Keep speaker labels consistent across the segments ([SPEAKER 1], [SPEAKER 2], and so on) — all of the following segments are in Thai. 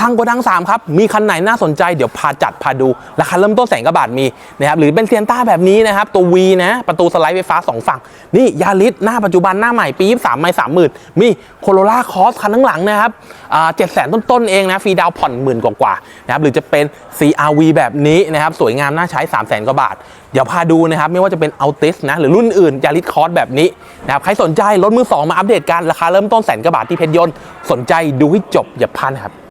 [SPEAKER 1] ข้างโกดัง3ครับ มีคันไหนน่าสนใจเดี๋ยวพาจัดพาดู ราคาเริ่มต้นแสนกว่าบาทมีนะครับหรือเป็นเซียนต้าแบบนี้นะครับ ตัว V นะ ประตูสไลด์ไฟฟ้า 2 ฝั่ง นี่ยาริสหน้าปัจจุบันหน้าใหม่ปี23ไม่30,000มีโคโรล่าคอสคันข้างหลังนะครับเจ็ดแสนต้นๆเองนะฟรีดาวผ่อนหมื่นกว่าๆนะครับหรือจะเป็น CRV แบบนี้นะครับสวยงามน่าใช้3 0 0 0 0 0กว่าบาทเดี๋ยวพาดูนะครับไม่ว่าจะเป็นอัลติสนะหรือรุ่นอื่นยาริสคอสแบบนี้นะครับใครสนใจรถมือสองมาอัปเดตกันราคาเริ่มต้นแสนกว่าบาทที่เพชรยนต์สนใจดูให้จบอย่าพลาดครับ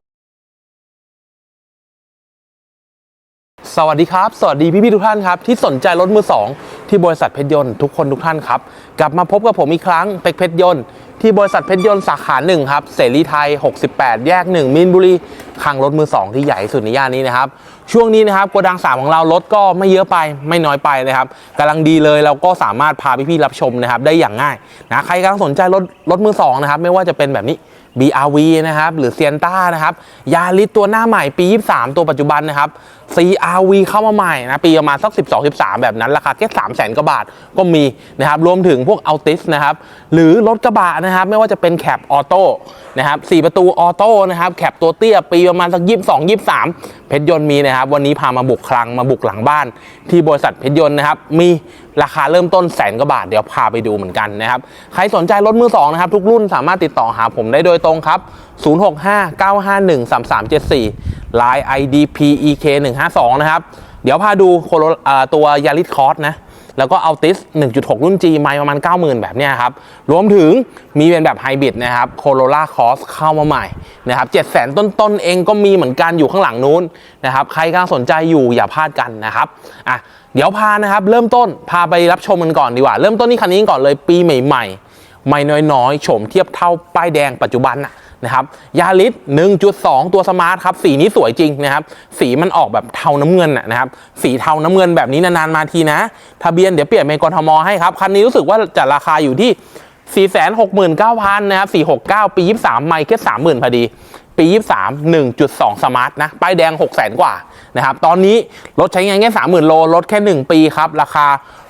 [SPEAKER 1] สวัสดีครับ สวัสดีพี่ๆทุกท่านครับ ที่สนใจรถมือสองที่บริษัทเพชรยนต์ทุกคนทุกท่านครับ กลับมาพบกับผมอีกครั้งเป็กเพชรยนต์ที่บริษัทเพชรยนต์สาขาหนึ่งครับเสรีไทย 68 แยก 1มินบุรีคลังรถมือสองที่ใหญ่สุดในย่านนี้นะครับ ช่วงนี้นะครับโกดังสามของเรารถก็ไม่เยอะไปไม่น้อยไปนะครับกำลังดีเลยเราก็สามารถพาพี่ๆรับชมนะครับได้อย่างง่ายนะใครกำลังสนใจรถรถมือสองนะครับ ไม่ว่าจะเป็นแบบนี้ BRV นะครับหรือเซียนต้านะครับยาริสตัวหน้าใหม่ปี 23 ตัวปัจจุบันนะครับ CRV เข้ามาใหม่นะปีประมาณสัก 12 13 แบบนั้นราคาแค่3 0 0 0 0กว่าบาทก็มีนะครับรวมถึงพวกอัลติสนะครับหรือรถกระบะนะครับไม่ว่าจะเป็นแคปออโต้นะครับ4ประตูออโต้นะครับแคปตัวเตี้ยปีประมาณสัก 22 23 เพชรยนต์มีนะครับวันนี้พามาบุกคลังมาบุกหลังบ้าน ที่บริษัทเพชรยนต์นะครับมีราคาเริ่มต้นแสนกว่าบาทเดี๋ยวพาไปดูเหมือนกันนะครับใครสนใจรถมือสองนะครับทุกรุ่นสามารถติดต่อหาผมได้โดยตรงครับ 065-951-3374 Line ID PEK 152 นะครับเดี๋ยวพาดูโคโรตัวยาริสคอร์สนะแล้วก็อัลติส 1.6 รุ่น G ไม่ประมาณ 90,000 แบบนี้ครับ รวมถึงมีเป็นแบบไฮบริดนะครับโคโรล่าคอสเข้ามาใหม่นะครับ700,000 ต้นๆ เองก็มีเหมือนกันอยู่ข้างหลังนู้นนะครับ ใครกำลังสนใจอยู่อย่าพลาดกันนะครับ อะ เดี๋ยวพานะครับเริ่มต้นพาไปรับชมกันก่อนดีกว่า เริ่มต้นที่คันนี้ก่อนเลยปีใหม่ ๆ ไม่น้อยๆโฉมเทียบเท่าป้ายแดงปัจจุบันนะนะครับยาริส1.2 ตัวสมาร์ทครับ สีนี้สวยจริงนะครับ สีมันออกแบบเทาน้ำเงินนะครับ สีเทาน้ำเงินแบบนี้นานๆมาทีนะ ทะเบียนเดี๋ยวเปลี่ยนเป็นกรทมให้ครับ คันนี้รู้สึกว่าจะราคาอยู่ที่ 469,000นะครับ 469 ปี 23 ไม่แค่30,000พอดี ปี 23 1.2 สมาร์ทนะ ป้ายแดง 600,000 กว่า นะครับ ตอนนี้รถใช้งานแค่30,000โลรถแค่ 1 ปีครับ ราคา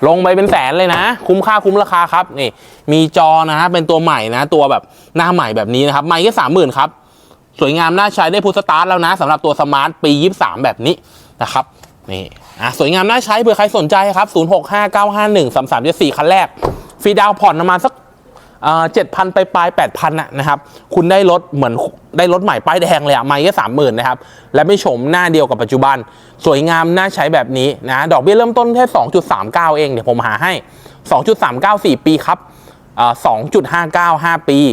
[SPEAKER 1] ลงไปเป็นแสนเลยนะ คุ้มค่าคุ้มราคาครับนี่มีจอนะฮะเป็นตัวใหม่นะ ตัวแบบหน้าใหม่แบบนี้นะครับ ไม่แค่30,000ครับ สวยงามน่าใช้ได้พุทสตาร์ทแล้วนะสำหรับตัวสมาร์ทปี23 แบบนี้นะครับนี่อะสวยงามน่าใช้เผื่อใครสนใจครับ 0659513374 คันแรก ฟรีดาวผ่อนประมาณสัก เจ็ดพันไปปลายแปดพันนะครับคุณได้รถเหมือนได้รถใหม่ป้ายแดงเลยอะไม่แค่สามหมื่นนะครับ และไม่โฉมหน้าเดียวกับปัจจุบัน สวยงามน่าใช้แบบนี้นะดอกเบี้ยเริ่มต้นแค่2.39เก้าเองเดี๋ยวผมหาให้2.39 4ปีครับสอ่า2.59 5ปี3.59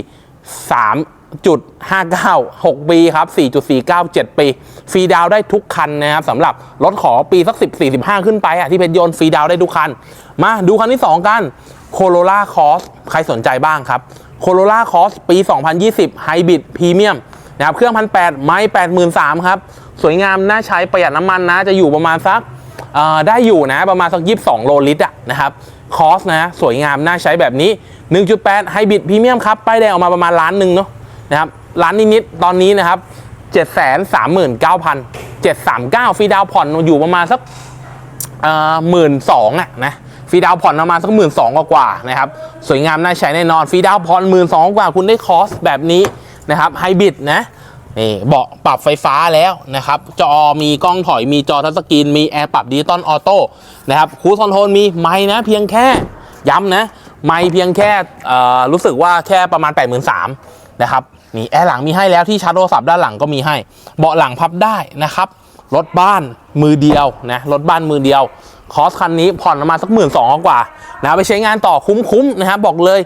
[SPEAKER 1] 6ปีครับ4.49 7ปี ฟรีดาวได้ทุกคันนะครับสำหรับรถขอปีสัก10 45ขึ้นไปอะที่เพชรยนต์ฟรีดาวได้ทุกคัน มาดูคันที่2กัน โคโรล่าคอสใครสนใจบ้างครับโคโรล่าคอสปี 2020ไฮบริดพรีเมียมนะครับเครื่องพันแปดไม้แปดหมื่นสามครับ สวยงาม น่าใช้ประหยัดน้ำมันนะ จะอยู่ประมาณสักได้อยู่นะ ประมาณสัก22โลลิตรอะนะครับคอสนะ สวยงาม น่าใช้แบบนี้ 1.8ไฮบริดพรีเมียมครับป้ายแดงออกมาประมาณล้านหนึ่งเนาะนะครับล้านนิดๆตอนนี้นะครับ7 3 9 7 3 9ฟรีดาวผ่อนอยู่ประมาณสักหมื่นสองอะนะ ฟรีดาวน์ผ่อนประมาณสักหมื่นสองกว่านะครับสวยงามน่าใช้แน่นอนฟรีดาวน์ผ่อนหมื่นสองกว่าคุณได้คอสแบบนี้นะครับไฮบริดนะนี่เบาะปรับไฟฟ้าแล้วนะครับ จอมีกล้องถอยมีจอทัชสกรีน มีแอร์ปรับดิจิตอลออโต้นะครับคูสคอนโทรลมีไม้นะเพียงแค่ย้ำนะ ไม่เพียงแค่รู้สึกว่าแค่ประมาณ 8 3 0 0 0นะครับนี่แอร์หลังมีให้แล้วที่ชาร์จโทรศัพท์ด้านหลังก็มีให้ เบาะหลังพับได้นะครับรถบ้านมือเดียวนะรถบ้านมือเดียว คอสคันนี้ผ่อนประมาณสักหมื่นสองกว่านะไปใช้งานต่อคุ้มๆนะครับบอกเลย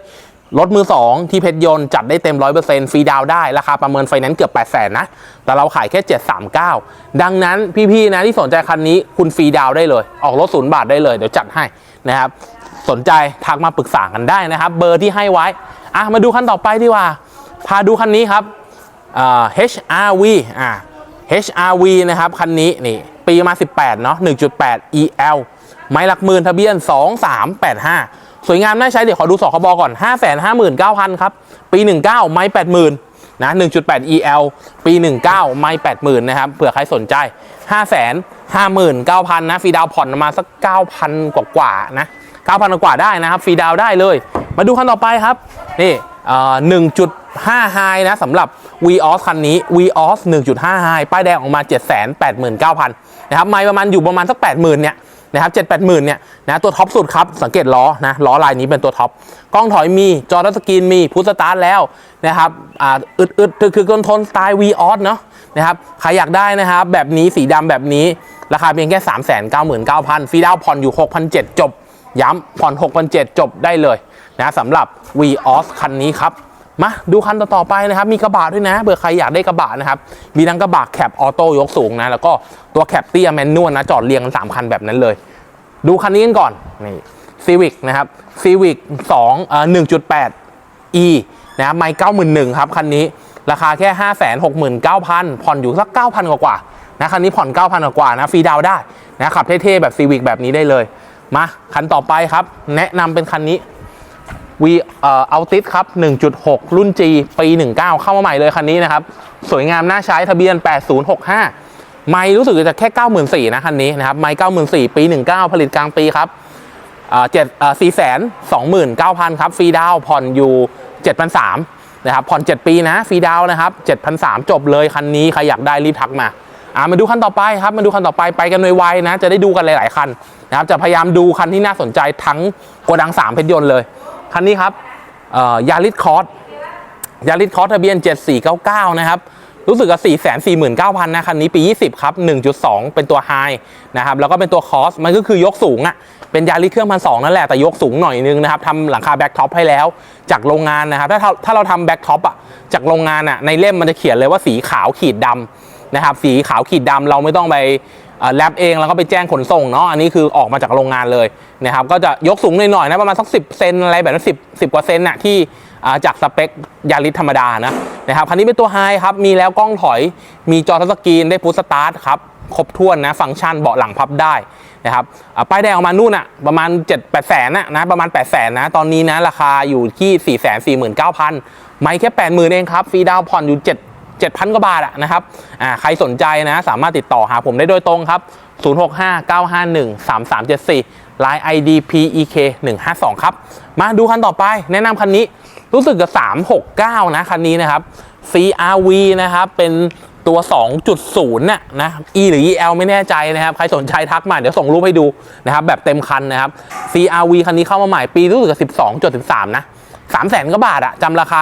[SPEAKER 1] รถมือสองที่เพชรยนต์จัดได้เต็มร้อยเปอร์เซ็นต์ฟรีดาวได้ ราคาประเมินไฟแนนซ์เกือบ 8 0 0แสนนะ แต่เราขายแค่ 739 ดังนั้นพี่ ๆ นะ ที่สนใจคันนี้คุณฟรีดาวได้เลย ออกรถศูนย์บาทได้เลย เดี๋ยวจัดให้นะครับ สนใจทักมาปรึกษากันได้นะครับ เบอร์ที่ให้ไว้ อะ มาดูคันต่อไปดีกว่า พาดูคันนี้ครับอ่า HRV อ่า HRV นะครับคันนี้นี่ ปีมา 18 เนาะ 1.8 EL ไม้หลักหมื่นทะเบียน 2385 สวยงามน่าใช้ เดี๋ยวขอดูสคบก่อน 559,000 ครับ ปี 19 ไม้ 80,000นะ1.8 EL ปี 19 ไม้ 80,000 นะครับ เผื่อใครสนใจ 559,000 นะ ฟรีดาวผ่อนมาสัก 9,000 กว่ากว่าๆนะ 9,000 กว่าได้นะครับ ฟรีดาวได้เลย มาดูคันต่อไปครับ นี่เอ่อ1.5ไฮนะสำหรับ Vios คันนี้ Vios 1.5 High ป้ายแดงออกมา789,000น นะครับไม่ประมาณอยู่ประมาณสัก 80,000เนี่ยนะครับ7 8 0 0 0เนี่ยนะตัวท็อปสุดครับ สังเกตล้อนะล้อลายนี้เป็นตัวท็อปกล้องถอยมี จอทัชสกรีนมีพุทสตาร์ทแล้วนะครับอ่าอึดอึดคือคือทนทนสไตล์ Vios เนาะนะครับใครอยากได้นะครับ แบบนี้สีดำแบบนี้ ราคาเพียงแค่399,000ฟรีดาวน์ผ่อนอยู่ 6,700 จบ ย้ำผ่อน 6,700 จบได้เลยนะสำหรับ Vios คันนี้ครับ มาดูคันต่อๆไปนะครับ มีกระบะด้วยนะเผื่อใครอยากได้กระบะนะครับ มีทั้งกระบะแคปออโต้ยกสูงนะ แล้วก็ตัวแคปเตี้ยแมนนวลนะ จอดเรียงกัน3คันแบบนั้นเลย ดูคันนี้กันก่อน นี่ซีวิกนะครับซีวิก2เอ่อ1.8 e นะครับไม่91,000ครับ คันนี้ราคาแค่569,000ผ่อนอยู่สัก9,000กว่าๆนะคันนี้ผ่อน9,000กว่านะฟรีดาวได้นะขับเท่ๆแบบซีวิกแบบนี้ได้เลยมาคันต่อไปครับ แนะนำเป็นคันนี้ วีเอ่ออัลติสครับ 1.6 รุ่น G ปี 19 เข้ามาใหม่เลยคันนี้นะครับ สวยงามน่าใช้ทะเบียน 8065 ไม่รู้สึกจะแค่ 94นะคันนี้นะครับ ไม่94 ปี 19 ผลิตกลางปีครับเอ่อเจ็ดเอ่อ4แสน29,000ครับ ฟรีดาวผ่อนอยู่7,300นสามนะครับ ผ่อน7ปีนะ ฟรีดาวนะครับ7,300จบเลยคันนี้ ใครอยากได้รีบทักมา อ่ามาดูคันต่อไปครับ มาดูคันต่อไป ไปกันไวๆนะ จะได้ดูกันหลาย ๆ คันนะครับ จะพยายามดูคันที่น่าสนใจทั้งโกดัง3เพชรยนต์เลย คันนี้ครับยาริสคอร์สยาริสคอร์สทะเบียน 7499 นะครับ รู้สึกว่า449,000 นะคันนี้ปี 20 ครับ 1.2 เป็นตัวไฮนะครับ แล้วก็เป็นตัวคอสมันก็คือยกสูงอะ่ะ เป็นยาริสเครื่องพันสองนั่นแหละ แต่ยกสูงหน่อยนึงนะครับทำหลังคาแบ็กท็อปให้แล้ว จากโรงงานนะครับ ถ้าถ้าเราทำแบ็กท็อปอะ จากโรงงานอะ ในเล่มมันจะเขียนเลยว่าสีขาวขีดดำนะครับ สีขาวขีดดำเราไม่ต้องไป แรปเองแล้วก็ไปแจ้งขนส่งเนาะอันนี้คือออกมาจากโรงงานเลยนะครับก็จะยกสูงหน่อยๆนะประมาณสัก10เซนอะไรแบบนั้น10 10กว่าเซนน่ะที่จากสเปคยาริสธรรมดานะนะครับคันนี้เป็นตัวไฮครับมีแล้วกล้องถอยมีจอทัชสกรีนได้พุชสตาร์ทครับครบถ้วนนะฟังก์ชันเบาะหลังพับได้นะครับป้ายแดงออกมานู่นอะประมาณ 7 8แสนนะนะประมาณ 8 แสนนะตอนนี้นะราคาอยู่ที่ 4 4 9 0 0 0 ไม่แค่ 80,000 เองครับฟรีดาวน์ผ่อนอยู่7 7,000 กว่าบาทอะนะครับอ่าใครสนใจนะ สามารถติดต่อหาผมได้โดยตรงครับ 0659513374 Line ID PEK 152 ครับ มาดูคันต่อไป แนะนำคันนี้รู้สึกกับ369 นะ คันนี้นะครับ CRV นะครับ เป็น ตัว 2.0น่ะนะ E หรือ EL ไม่แน่ใจนะครับ ใครสนใจทักมา เดี๋ยวส่งรูปให้ดูนะครับ แบบเต็มคันนะครับ CRV คันนี้เข้ามาใหม่ปีรู้สึกกับ12.13 นะสามแสนก็บาทอะจำราคา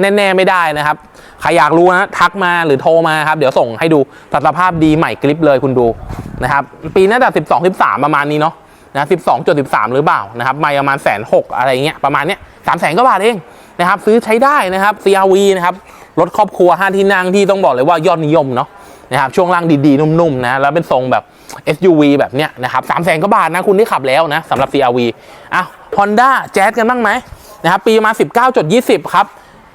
[SPEAKER 1] แน่ๆไม่ได้นะครับ ใครอยากรู้นะทักมาหรือโทรมาครับ เดี๋ยวส่งให้ดูตัดสภาพดีใหม่กริปเลยคุณดูนะครับ ปีน่าจะ12 13 ประมาณนี้เนาะนะ12.13 หรือเปล่านะครับไม่ประมาณแสนหกอะไรเงี้ยประมาณเนี้ยสามแสนก็บาทเองนะครับ ซื้อใช้ได้นะครับ CRV นะครับ รถครอบครัว5ที่นั่งที่ต้องบอกเลยว่ายอดนิยมเนาะนะครับช่วงล่างดีๆ นุ่มๆนะแล้วเป็นทรงแบบ SUV แบบเนี้ยนะครับสามแสนก็บาทนะคุณได้ขับแล้วนะสำหรับ CRV อ้าว Honda Jazz กันบ้างไหมนะครับปีมา 19.20 ครับ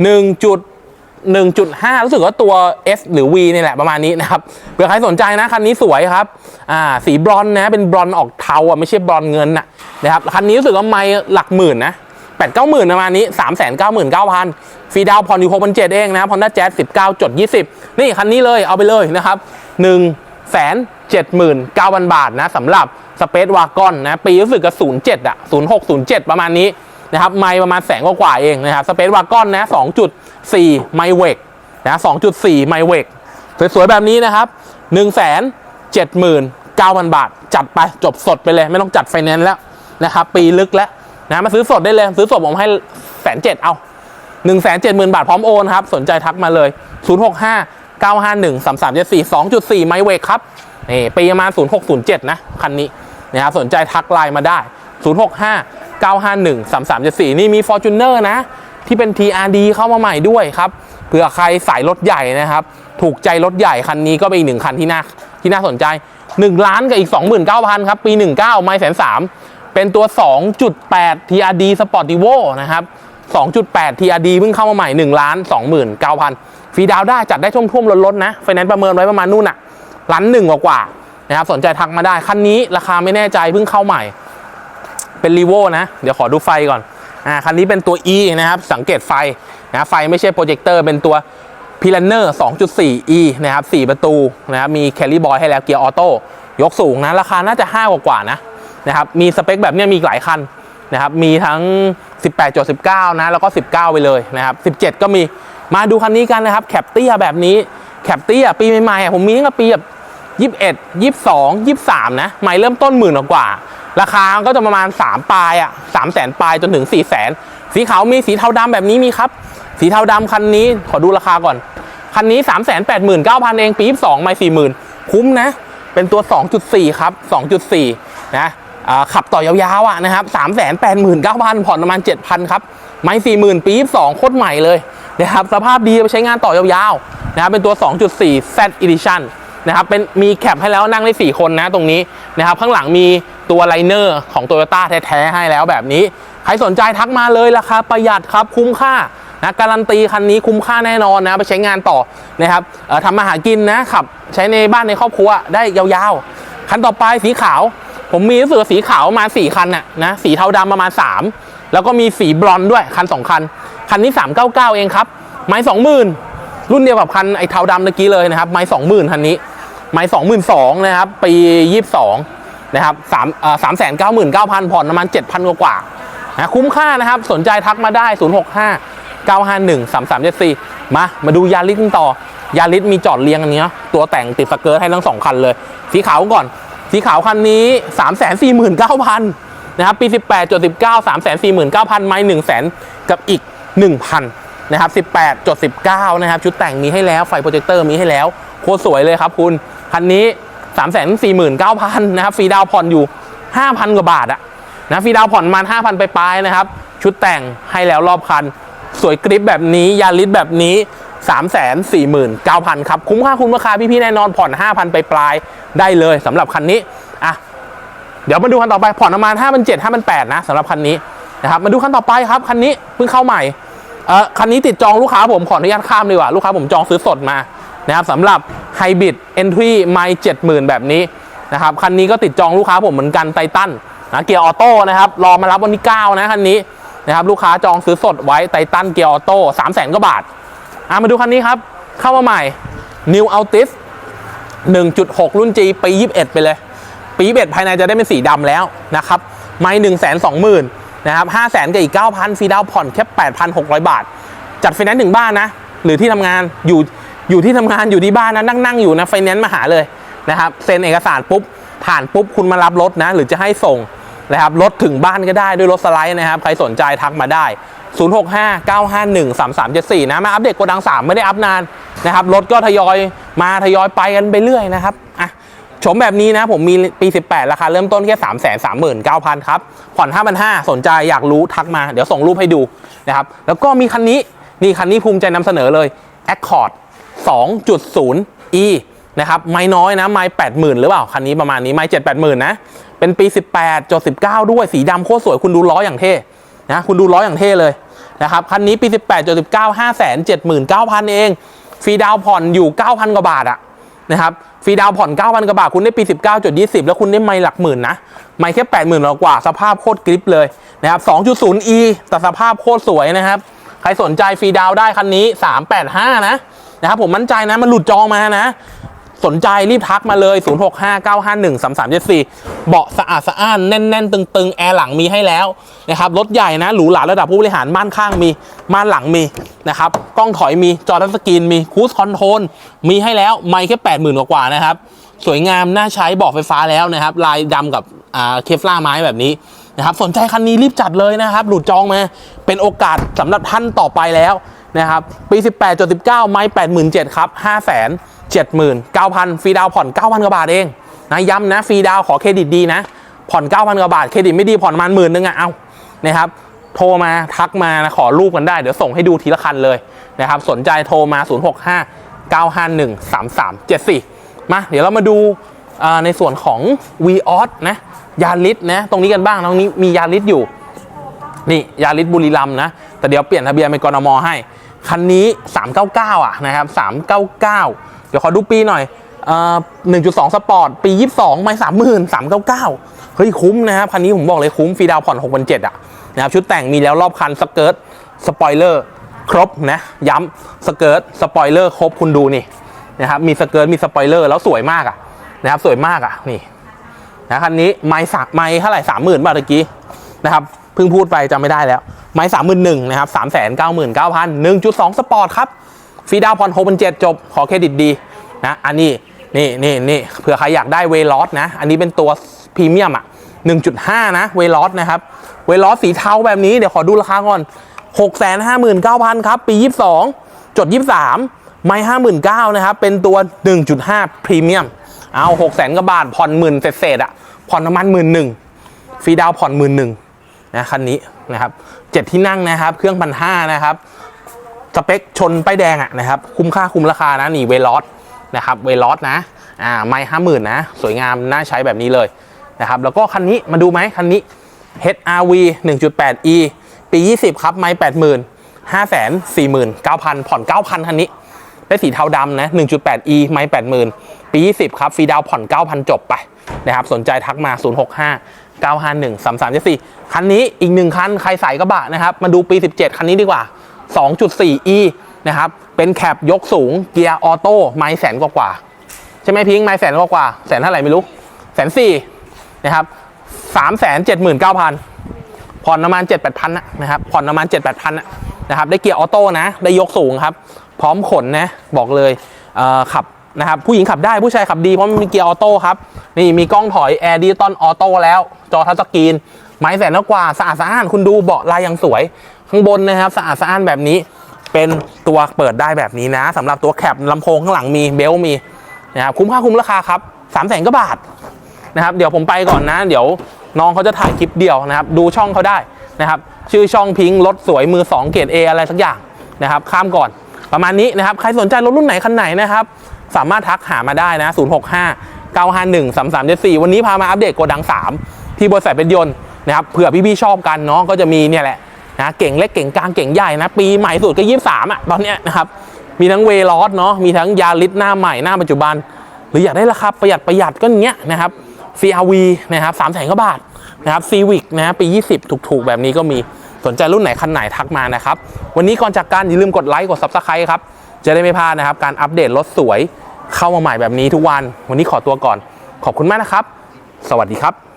[SPEAKER 1] 1.1.5 รู้สึกว่าตัว S หรือ V นี่แหละประมาณนี้นะครับเผื่อใครสนใจนะ คันนี้สวยครับอ่าสีบรอนนะ เป็นบรอนออกเทาอะไม่ใช่บรอนเงินนะนะครับคันนี้รู้สึกว่าไม่หลักหมื่นนะ แปดเก้าหมื่นประมาณนี้สามแสนเก้าหมื่นเก้าพันฟรีดาวผ่อนอยู่หกพันเจ็ดเองนะครับ Honda Jazz 19.20 นี่คันนี้เลยเอาไปเลยนะครับหนึ่งแสนเจ็ดหมื่นเก้าพันบาทนะสำหรับสเปซวากอนนะปีรู้สึกกับ07อะ06 07 ประมาณนี้นะครับไมล์ประมาณแสงกว่าเองนะครับสเปซวากอนนะ2.4 ไมเวกนะ2.4 ไมเวกสวยๆแบบนี้นะครับ 179,000 บาท จัดไปจบสดไปเลย ไม่ต้องจัดไฟแนนซ์แล้วนะครับ ปีลึกแล้ว นะมาซื้อสดได้เลย ซื้อสดผมให้แสนเจ็ดเอา1 7 0 0 0 0บาทพร้อมโอนครับ สนใจทักมาเลย065 951 3374 2.4ไมล์เจ็ดสี่สองจุดสี่ไมวกครับนี่ปีประมาณ0607นย์เจ็ดนะคันนี้นะครับสนใจทักไลน์มาได้065 951 3374นี่มี Fortuner นะ ที่เป็น TRD เข้ามาใหม่ด้วยครับเผื่อใครสายรถใหญ่นะครับ ถูกใจรถใหญ่คันนี้ก็เป็นอีกหนึ่งคันที่น่าที่น่าสนใจ 1 ล้านกับอีก 29,000 ครับ ปี 19 ไม่แสนสาม เป็นตัว 2.8 TRD Sportivo นะครับ 2.8 TRD เพิ่งเข้ามาใหม่ 1 ล้าน 29,000ฟรีดาวได้จัดได้ท่วมๆล้นๆนะ ไฟแนนซ์ประเมินไว้ประมาณนู่นอะล้านหนึ่งกว่าๆนะครับ สนใจทักมาได้ คันนี้ราคาไม่แน่ใจเพิ่งเข้าใหม่ เป็นรีโวนะ เดี๋ยวขอดูไฟก่อน อ่า คันนี้เป็นตัว E นะครับ สังเกตไฟนะ ไฟไม่ใช่โปรเจคเตอร์ เป็นตัว p i l a n e r 2.4 E นะครับ 4 ประตูนะครับ มีแคลรี่บอยให้แล้ว เกียร์ออโต้ ยกสูงนะ ราคาน่าจะ 5 กว่ากว่าๆนะ นะครับมีสเปคแบบนี้มีหลายคันนะครับมีทั้ง 18.19 นะแล้วก็ 19 ไปเลยนะครับ 17 ก็มีมาดูคันนี้กันนะครับแคปเตี้ยแบบนี้แคปเตี้ยปีใหม่ๆผมมีตั้งแต่ปีแบบยี่สิบเอ็ดยี่สิบสองยี่สิบสามนะไม่เริ่มต้นหมื่นกว่า ราคาก็จะประมาณ 3 ปลายอะสามแสนปลายจนถึง 4 แสนสีขาวมีสีเทาดำแบบนี้มีครับ สีเทาดำคันนี้ขอดูราคาก่อน คันนี้ 3 8 9 0 0 0 เองปี 22 ไม่ 40,000 คุ้มนะ เป็นตัว 2.4 ครับ 2.4 นะ ขับต่อยาวๆอะนะครับ3 8 9 0 0 0ผ่อนประมาณ7,000ครับ ไม่40,000ปี22โคตรใหม่เลยนะครับสภาพดีไปใช้งานต่อยาวๆนะครับเป็นตัว 2.4 Z Edition นะครับเป็นมีแคปให้แล้วนั่งได้ 4 คนนะตรงนี้นะครับข้างหลังมีตัวไลเนอร์ของ t o y ยต้าแท้ๆ ให้แล้วแบบนี้ ใครสนใจทักมาเลยราคาประหยัดครับคุ้มค่านะการันตีคันนี้คุ้มค่าแน่นอนนะไปใช้งานต่อนะครับทำมาหากินนะขับใช้ในบ้านในครอบครัวได้ยาวๆ คันต่อไปสีขาว ผมมีรู้สึกสีขาวมา4คันน่ะนะสีเทาดำประมาณ3แล้วก็มีสีบลอนด้วยคัน2คัน คันนี้399เก้าเก้าเองครับ ไม้20,000รุ่นเดียวกับคันไอ้เทาดำเมื่อกี้เลยนะครับ ไม้20,000คันนี้ ไม้22,000นสองนะครับ ปี22นะครับ3เอ่อ399,000ผ่อนประมาณ7,000กว่ากว่านะคุ้มค่านะครับ สนใจทักมาได้065 951 3374มสามเจ็ดสี่มา มาดูยาริสกันต่อยาริสมีจอดเรียงอันนี้ตัวแต่งติดสเกิร์ตให้ทั้งสองคันเลย สีขาวก่อน สีขาวคันนี้ 349,000นะครับปี 18จด19 349,000ไม้1 0 0 0 0 กับอีก 1,000นะครับ18จด19 นะครับ ชุดแต่งมีให้แล้วไฟโปรเจคเตอร์มีให้แล้ว โคตรสวยเลยครับคุณ คันนี้ 349,000นะครับฟรีดาวผ่อนอยู่ 5,000 กว่าบาทอะนะฟรีดาวผ่อนมา5,000 ไปปลายนะครับ ชุดแต่งให้แล้วรอบคัน สวยกริปแบบนี้ยาริสแบบนี้ 349,000 ครับ คุ้มค่าคุ้มราคาพี่ๆแน่นอนผ่อน 5,000 ไปปลายได้เลยสำหรับคันนี้อะเดี๋ยวมาดูคันต่อไปผ่อนประมาณ5 7 0 0 5 8 0นะสำหรับคันนี้นะครับมาดูคันต่อไปครับคันนี้เพิ่งเข้าใหม่เออคันนี้ติดจองลูกค้าผมขออนุญาตข้ามดีกว่าลูกค้าผมจองซื้อสดมานะครับสำหรับ Hybrid Entry ไม่70,000 แบบนี้นะครับคันนี้ก็ติดจองลูกค้าผมเหมือนกันไททันนะเกียร์ออโต้นะครับรอมารับวันที่9นะคันนี้นะครับลูกค้าจองซื้อสดไว้ไททันเกียร์ออโต้3 0 0 0 0กว่าบาท อะมาดูคันนี้ครับ เข้ามาใหม่ New Altis 1.6 รุ่น G ปี 21 ไปเลย ปีเบ็ดภายในจะได้เป็นสีดำแล้วนะครับไม่หนึ่งแสนะครับห้าแสนกับอีกเก้าพันฟรีดาวผ่อนแค่แปดพันหกร้อยบาท จัดไฟแนนซ์ถึงบ้านนะ หรือที่ทำงานอยู่อยู่ที่ทำงานอยู่ที่บ้านนะนั่งนั่งอยู่นะไฟแนนซ์มาหาเลยนะครับเซ็นเอกสารปุ๊บผ่านปุ๊บคุณมารับรถนะ หรือจะให้ส่งนะครับรถถึงบ้านก็ได้ด้วยรถสไลด์นะครับ ใครสนใจทักมาได้ 065 951 3374 นะ มาอัปเดตโกดัง 3 ไม่ได้อัปนานนะครับ รถก็ทยอยมาทยอยไปกันไปเรื่อยนะครับ อะชมแบบนี้นะผมมีปี 18 ราคาเริ่มต้นแค่ 3 3 9 0 0 0 ครับ ผ่อน5,500 สนใจอยากรู้ทักมา เดี๋ยวส่งรูปให้ดูนะครับ แล้วก็มีคันนี้ นี่คันนี้ภูมิใจนำเสนอเลย Accord 2.0 E นะครับไม่น้อยนะไม่80,000 หรือเปล่า คันนี้ประมาณนี้ไม่7 80,000นะ เป็นปี 18จด19 ด้วยสีดำโคตรสวยคุณดูล้ออย่างเท่ นะคุณดูล้ออย่างเท่เลยนะครับคันนี้ปี 18จด19 579,000 เอง ฟรีดาวผ่อนอยู่ 9,000 กว่าบาทอะนะครับฟรีดาวผ่อน 9,000 กว่าบาท คุณได้ปี 19.20 แล้วคุณได้ไม่หลักหมื่นนะ ไม่แค่ 80,000กว่า สภาพโคตรกริปเลยนะครับ 2.0e แต่สภาพโคตรสวยนะครับ ใครสนใจฟรีดาวได้คันนี้ 385 นะนะครับผมมั่นใจนะมันหลุดจองมานะ สนใจรีบทักมาเลย 0659513374 เบาะสะอาดสะอ้านแน่นๆ ตึงๆ แอร์หลังมีให้แล้วนะครับรถใหญ่นะหรูหราระดับผู้บริหารบ้านข้างมีม่านหลังมีนะครับกล้องถอยมีจอทัชสกรีนมีคูสคอนโทรลมีให้แล้วไม่แค่ 80,000 กว่าๆนะครับ สวยงามน่าใช้เบาะไฟฟ้าแล้วนะครับ ลายดำกับอ่าเคฟล่าไม้แบบนี้นะครับสนใจคันนี้รีบจัดเลยนะครับ หลุดจองมาเป็นโอกาสสำหรับท่านต่อไปแล้วนะครับปี 18.19 ไม่ 87,000ครับ5 0 0 0 0 79,000 ฟรีดาวผ่อน 9,000 กว่าบาทเองนะย้ำนะฟรีดาวขอเครดิตดีนะ ผ่อน 9,000 กว่าบาท เครดิตไม่ดีผ่อนมาณหมื่นนึงอะเอานะครับโทรมาทักมานะขอรูปกันได้ เดี๋ยวส่งให้ดูทีละคันเลยนะครับสนใจโทรมา 065 951 3374 มาเดี๋ยวเรามาดูในส่วนของ v ีออสนะยาริสนะตรงนี้กันบ้างตรงนี้มียาริสอยู่ นี่ยาริสบุรีรัมนะ แต่เดี๋ยวเปลี่ยนทะเบียนเป็นกรมให้ คันนี้ 399 อะนะครับ 399 เดี๋ยวขอดูปีหน่อยเอ่อ1.2สปอร์ต ปี22ไม่30,000 399เฮ้ย คุ้มนะครับ คันนี้ผมบอกเลยคุ้มฟรีดาวผ่อน6,700อะนะครับชุดแต่งมีแล้วรอบคันสเกิร์ตสปอยเลอร์ครบนะ ย้ำสเกิร์ตสปอยเลอร์ครบคุณดูนี่นะครับมีสเกิร์ตมีสปอยเลอร์แล้วสวยมากอะนะครับสวยมากอะนี่นะคันนี้ไม่สักไม่เท่าไหร่สามหมื่นบาทเมื่อกี้นะครับเพิ่งพูดไปจำไม่ได้แล้ว ไม่สามหมื่นหนึ่งนะครับสามแสนเก้าหมื่นเก้าพันหนึ่งจุดสองสปอร์ตครับ ฟรีดาวผ่อนหกพันเจ็ดจบขอเครดิตดีนะอันนี้นี่นี่นี่เผื่อใครอยากได้เวลอสนะ อันนี้เป็นตัวพรีเมียมอะ1.5 นะ เวลอสนะครับ เวลอสสีเทาแบบนี้เดี๋ยวขอดูราคาก่อน 659,000 ครับ ปี 22 จด 23 ไม่ 59,000 นะครับ เป็นตัว 1.5 พรีเมียม เอา 600,000กว่าบาท ผ่อนหมื่นเศษๆอะ ผ่อนประมาณหมื่นหนึ่งฟรีดาวผ่อนหมื่นหนึ่งนะคันนี้นะครับเจ็ดที่นั่งนะครับ เครื่องพันห้านะครับ สเปคชนป้ายแดงอะนะครับคุ้มค่าคุ้มราคานะนี่เวลอสนะครับเวลอสนะอ่าไม่ห้าหมื่นนะ สวยงามน่าใช้แบบนี้เลยนะครับแล้วก็คันนี้มาดูไหมคันนี้ HRV 1.8e ปี 20 ครับ ไม่80,000 549,000 ผ่อน 9,000 คันนี้ ได้สีเทาดำนะ 1.8e ไม่ 80,000 ปี 20 ครับ ฟรีดาวผ่อน 9,000 จบไปนะครับ สนใจทักมา 065 951 3374 คันนี้อีกหนึ่งคัน ใครใส่กระบะนะครับ มาดูปี 17 คันนี้ดีกว่า 2.4e นะครับ เป็นแคปยกสูงเกียร์ออโต้ไม้แสนกว่าๆใช่ไหมพิงค์ไม้แสนกว่าๆแสนเท่าไหร่ไม่รู้แสนสี่นะครับสามแสนเจ็ดหมื่นเก้าพันผ่อนประมาณ7 8 0 0 0นนะครับผ่อนประมาณ7 8 0 0 0นนะครับ ได้เกียร์ออโต้นะ ได้ยกสูงครับ พร้อมขนนะ บอกเลยเขับนะครับ ผู้หญิงขับได้ผู้ชายขับดีเพราะมันมีเกียร์ออโต้ครับ นี่มีกล้องถอยแอร์ดิจิตอลออโต้แล้ว จอทัชสกรีน ไม้แสนกว่าสะอาดสะอ้านคุณดูเบาะลายยังสวย ข้างบนนะครับสะอาดสะอ้านแบบนี้ เป็นตัวเปิดได้แบบนี้นะสำหรับตัวแคปลำโพงข้างหลังมีเบลต์มีนะครับคุ้มค่าคุ้มราคาครับสามแสนกว่าบาทนะครับเดี๋ยวผมไปก่อนนะ เดี๋ยวน้องเขาจะถ่ายคลิปเดียวนะครับ ดูช่องเขาได้นะครับ ชื่อช่องพิงค์รถสวยมือ 2 เกรด A อะไรสักอย่างนะครับ ข้ามก่อนประมาณนี้นะครับ ใครสนใจรถรุ่นไหนคันไหนนะครับ สามารถทักหามาได้นะ 065 951 3374 วันนี้พามาอัปเดตโกดัง 3 ที่บริษัทเป็นยนต์ นะครับเผื่อพี่ๆชอบกันเนาะก็จะมีเนี่ยแหละนะเก่งเล็กเก่งกลางเก่งใหญ่นะ ปีใหม่สุดก็23อะตอนเนี้ยนะครับมีทั้งเวลอสเนาะมีทั้งยาริสหน้าใหม่หน้าปัจจุบัน หรืออยากได้ราคาประหยัดประหยัดก็อย่างเงี้ยนะครับ CRV นะครับสามแสนกว่าบาทนะครับ Civic นะฮะปี 20 ถูกๆ แบบนี้ก็มีสนใจรุ่นไหนคันไหนทักมานะครับ วันนี้ก่อนจากการอย่าลืมกดไลค์กด Subscribe ครับ จะได้ไม่พลาดนะครับ การอัปเดตรถสวยเข้ามาใหม่แบบนี้ทุกวัน วันนี้ขอตัวก่อน ขอบคุณมากนะครับ สวัสดีครับ